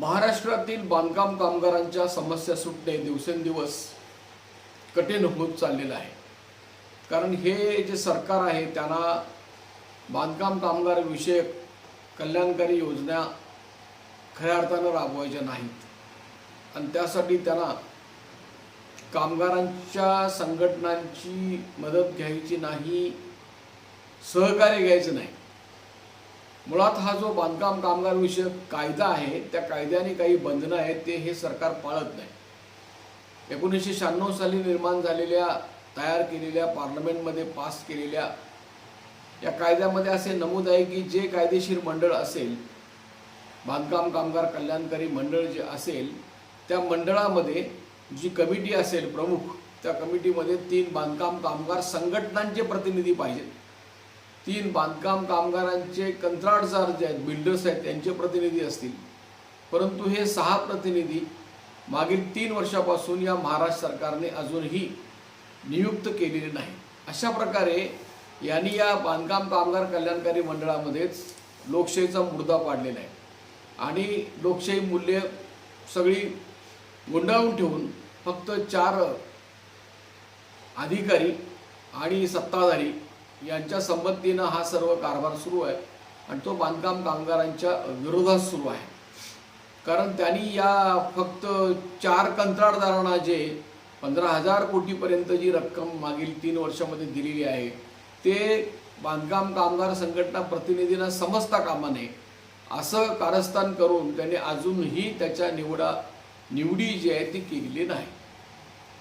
महाराष्ट्रातील बांधकाम कामगारांच्या समस्या सुटणे दिवसेंदिवस कठीण होत चाललेलं आहे. कारण हे जे सरकार आहे त्यांना बांधकाम कामगार विषयक कल्याणकारी योजना खऱ्या अर्थानं राबवायच्या नाहीत. आणि त्यासाठी त्यांना कामगारांच्या संघटनांची मदत घ्यायची नाही सहकार्य घ्यायचं नाही. मुळात हा जो बांधकाम कामगार विषयक कायदा आहे त्या कायद्याने काही बंधनं आहेत ते हे सरकार पाळत नाही. एकोणीसशे शहाण्णव साली निर्माण झालेल्या तयार केलेल्या पार्लमेंटमध्ये पास केलेल्या या कायद्यामध्ये असे नमूद आहे की जे कायदेशीर मंडळ असेल बांधकाम कामगार कल्याणकारी मंडळ जे असेल त्या मंडळामध्ये जी कमिटी असेल प्रमुख त्या कमिटीमध्ये तीन बांधकाम कामगार संघटनांचे प्रतिनिधी पाहिजेत. तीन बांधकाम कामगारांचे कंत्राटदार जे आहेत बिल्डर्स आहेत त्यांचे प्रतिनिधी असतील. परंतु हे सहा प्रतिनिधी मागील तीन वर्षापासून या महाराष्ट्र सरकारने अजूनही नियुक्त केलेले नाही. अशा प्रकारे यांनी या बांधकाम कामगार कल्याणकारी मंडळामध्येच लोकशाहीचा मुर्दा पाडलेला आहे. आणि लोकशाही मूल्य सगळी गुंडाळून ठेवून फक्त चार अधिकारी आणि सत्ताधारी यांच्या संमतीनं हा सर्व कारभार सुरू आहे आणि तो बांधकाम कामगारांच्या विरोधात सुरू आहे. कारण त्यांनी या फक्त चार कंत्राटदारांना जे पंधरा हजार कोटीपर्यंत जी रक्कम मागील तीन वर्षामध्ये दिलेली आहे ते बांधकाम कामगार संघटना प्रतिनिधींना समजता कामा नये असं कारस्थान करून त्यांनी अजूनही त्याच्या निवडा निवडी जी आहे ती केलेली नाही.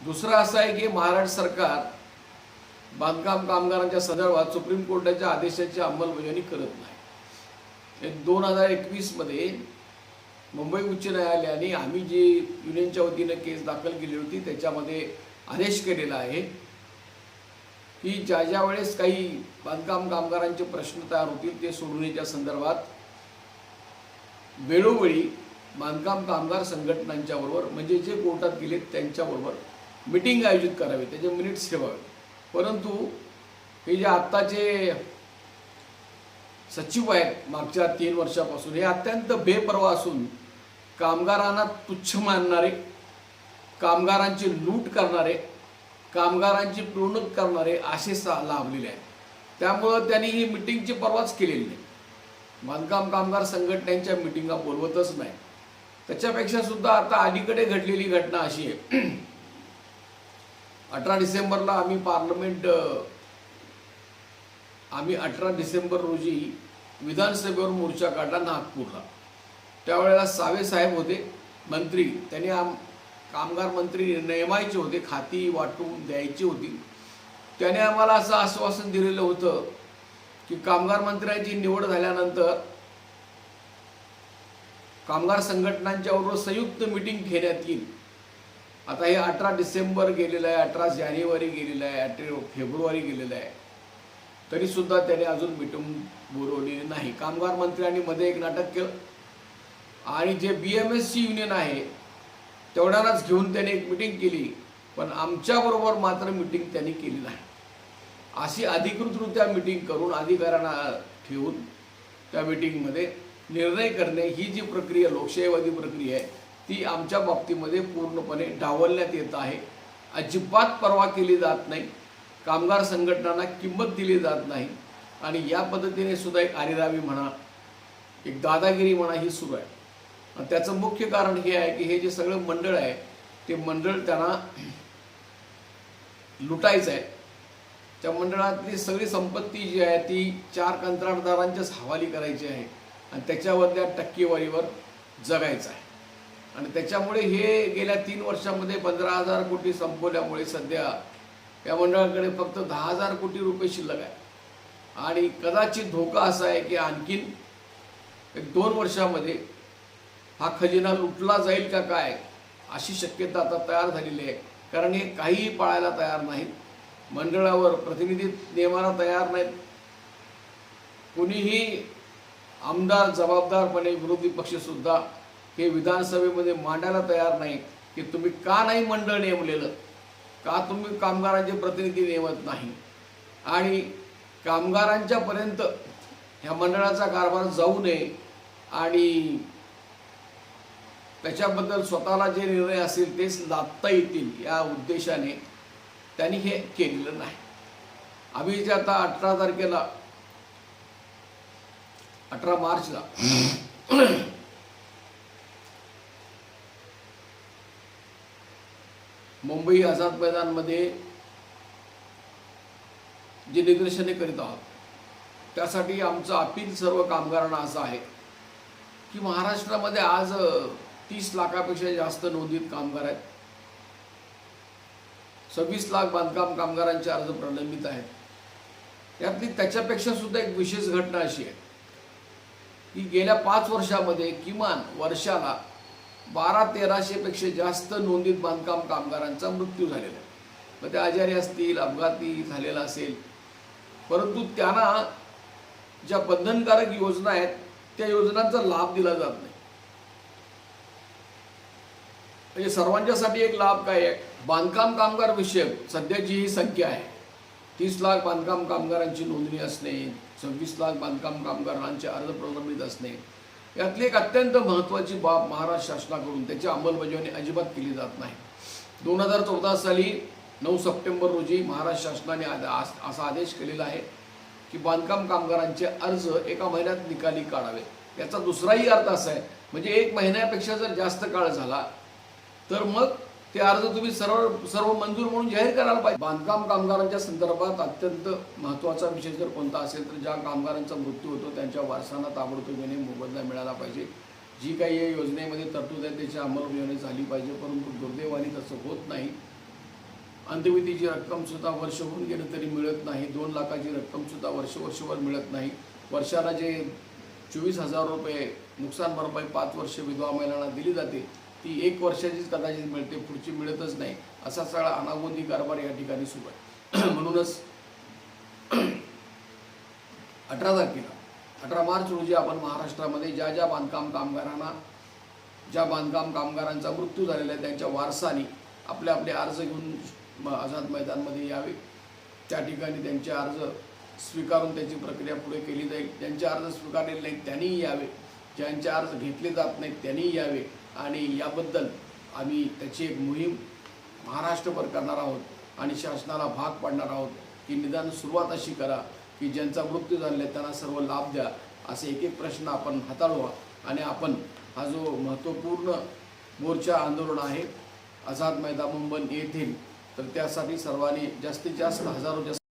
दुसरं असं आहे की महाराष्ट्र सरकार बांधकाम कामगारांच्या संदर्भात सुप्रीम कोर्टाच्या आदेशाची अंमलबजावणी करत नाही. दोन हजार एकवीसमध्ये मुंबई उच्च न्यायालयाने आम्ही जी युनियनच्या वतीनं केस दाखल केली होती त्याच्यामध्ये आदेश केलेला आहे की ज्या ज्या वेळेस काही बांधकाम कामगारांचे प्रश्न तयार होतील ते सोडवण्याच्या संदर्भात वेळोवेळी बांधकाम कामगार संघटनांच्या बरोबर म्हणजे जे कोर्टात गेलेत त्यांच्याबरोबर मिटिंग आयोजित करावी त्याचे मिनिट्स ठेवावे. परंतु हे जे आत्ताचे सचिव आहेत मागच्या तीन वर्षापासून हे अत्यंत बेपर्वा असून कामगारांना तुच्छ मानणारे कामगारांची लूट करणारे कामगारांची पिळवणूक करणारे असे सा लाभलेले आहेत. त्यामुळं त्यांनी ही मिटिंगची परवाच केलेली नाही. बांधकाम कामगार संघटनांच्या मिटिंगा बोलवतच नाही. त्याच्यापेक्षा सुद्धा आता अलीकडे घडलेली घटना अशी आहे. अठरा डिसेंबरला आम्ही पार्लमेंट आम्ही अठरा डिसेंबर रोजी विधानसभेवर मोर्चा काढला नागपूरला. त्यावेळेला सावे साहेब होते मंत्री. त्यांनी आम कामगार मंत्री नेमायचे होते खाती वाटून द्यायची होती. त्याने आम्हाला असं आश्वासन दिलेलं होतं की कामगार मंत्र्यांची निवड झाल्यानंतर कामगार संघटनांच्या बरोबर संयुक्त मिटिंग घेण्यात येईल. आता हे अठरा डिसेंबर गेलेलं आहे अठरा जानेवारी गेलेलं आहे अठरा फेब्रुवारी गेलेलं आहे. तरीसुद्धा त्याने अजून मिटून बोलवलेली नाही. कामगार मंत्र्यांनी मध्ये एक नाटक केलं. आणि जे B M S C union आहे तेवढ्यालाच घेऊन त्याने एक मिटिंग केली. पण आमच्याबरोबर मात्र मिटिंग त्यांनी केली नाही. अशी अधिकृतरित्या मिटिंग करून अधिकाऱ्यांना ठेवून त्या मिटिंगमध्ये निर्णय करणे ही जी प्रक्रिया लोकशाहीवादी प्रक्रिया आहे ती आमच्या बाबतीमध्ये पूर्णपणे डावलण्यात येत आहे. अजिबात पर्वा केली जात नाही. कामगार संघटनांना किंमत दिली जात नाही. आणि या पद्धतीने सुद्धा एक आरिरावी म्हणा एक दादागिरी म्हणा ही सुरू आहे. आणि त्याचं मुख्य कारण हे आहे की हे जे सगळं मंडळ आहे ते मंडळ त्यांना लुटायचं आहे. त्या मंडळातली सगळी संपत्ती जी आहे ती चार कंत्राटदारांच्याच हवाली करायची आहे. आणि त्याच्यावर त्या टक्केवारीवर जगायचं आहे. आणि त्याच्यामुळे हे गेल्या तीन वर्षामध्ये पंधरा हजार कोटी संपवल्यामुळे सध्या या मंडळाकडे फक्त दहा हजार कोटी रुपये शिल्लक आहे. आणि कदाचित धोका असा आहे की आणखीन एक दोन वर्षामध्ये हा खजिना लुटला जाईल का काय अशी शक्यता आता तयार झालेली आहे. कारण हे काहीही पाळायला तयार नाहीत. मंडळावर प्रतिनिधी नेमायला तयार नाहीत. कुणीही आमदार जबाबदारपणे विरोधी पक्षसुद्धा हे विधानसभेमध्ये मांडायला तयार नाही की तुम्ही का नाही मंडळ नेमलेलं? का तुम्ही कामगारांचे प्रतिनिधी नेमत नाही? आणि कामगारांच्या पर्यंत ह्या मंडळाचा कारभार जाऊ नये आणि त्याच्याबद्दल स्वतःला जे निर्णय असतील तेच लादता येतील या उद्देशाने त्यांनी हे केलेलं नाही. आम्ही जे आता अठरा तारखेला अठरा मार्चला मुंबई आझाद मैदानमध्ये जे निदर्शने करीत आहोत त्यासाठी आमचं अपील सर्व कामगारांना असं आहे की महाराष्ट्रामध्ये आज तीस लाखापेक्षा जास्त नोंदीत कामगार आहेत. सव्वीस लाख बांधकाम कामगारांचे अर्ज प्रलंबित आहेत. यातली त्याच्यापेक्षा सुद्धा एक विशेष घटना अशी आहे की गेल्या पाच वर्षामध्ये किमान वर्षाला बारा तेराशेपेक्षा जास्त नोंदीत बांधकाम कामगारांचा मृत्यू झालेला आहे. मग ते आजारी असतील अपघाती झालेला असेल परंतु त्यांना ज्या बंधनकारक योजना आहेत त्या योजनांचा लाभ दिला जात नाही. म्हणजे सर्वांच्यासाठी एक लाभ काय आहे? बांधकाम कामगार विषयक सध्याची ही संख्या आहे. तीस लाख बांधकाम कामगारांची नोंदणी असणे सव्वीस लाख बांधकाम कामगारांचे अर्ज प्रलंबित असणे यातली एक अत्यंत महत्त्वाची बाब महाराष्ट्र शासनाकडून त्याची अंमलबजावणी अजिबात केली जात नाही. दोन हजार चौदा साली नऊ सप्टेंबर रोजी महाराष्ट्र शासनाने आद- असा आदेश केलेला आहे की बांधकाम कामगारांचे अर्ज एका महिन्यात निकाली काढावे. याचा दुसराही अर्थ असा आहे म्हणजे एक महिन्यापेक्षा जर जास्त काळ झाला तर मग ते अर्ज तुम्ही सर्व सर्व मंजूर म्हणून जाहीर करायला पाहिजे. बांधकाम कामगारांच्या संदर्भात अत्यंत महत्त्वाचा विषय जर कोणता असेल तर ज्या कामगारांचा मृत्यू होतो त्यांच्या वारसांना ताबडतोबीने मोबदला मिळाला पाहिजे. जी काही या योजनेमध्ये तरतूद आहे त्याची अंमलबजावणी झाली पाहिजे परंतु दुर्दैवाने तसं होत नाही. अंतविधीची रक्कमसुद्धा वर्ष होऊन गेलं तरी मिळत नाही. दोन लाखाची रक्कमसुद्धा वर्ष वर्षभर मिळत नाही. वर्षाला जे चोवीस हजार रुपये नुकसान भरपाई पाच वर्ष विधवा महिलांना दिली जाते ती एक वर्षाचीच कदाचित मिळते पुढची मिळतच नाही. असा सगळा अनागोंदी कारभार या ठिकाणी सुरू आहे. म्हणूनच अठरा तारखेला अठरा मार्च रोजी आपण महाराष्ट्रामध्ये ज्या ज्या बांधकाम कामगारांना ज्या बांधकाम कामगारांचा मृत्यू झालेला आहे त्यांच्या वारसानी आपले आपले अर्ज घेऊन आझाद मैदानमध्ये यावे. त्या ठिकाणी त्यांचे अर्ज स्वीकारून त्याची प्रक्रिया पुढे केली जाईल. ज्यांचे अर्ज स्वीकारलेले नाहीत त्यांनीही यावे. ज्यांचे अर्ज घेतले जात नाहीत त्यांनी यावे. आणि याबद्दल आम्ही त्याची एक मोहीम महाराष्ट्रभर करणार आहोत आणि शासनाला भाग पाडणार आहोत की निदान सुरुवात अशी करा की ज्यांचा मृत्यू झालेला आहे त्यांना सर्व लाभ द्या. असे एक एक प्रश्न आपण हाताळवा. आणि आपण हा जो महत्त्वपूर्ण मोर्चा आंदोलन आहे आझाद मैदान मुंबई येथील तर त्यासाठी सर्वांनी जास्तीत जास्त हजारो जास्त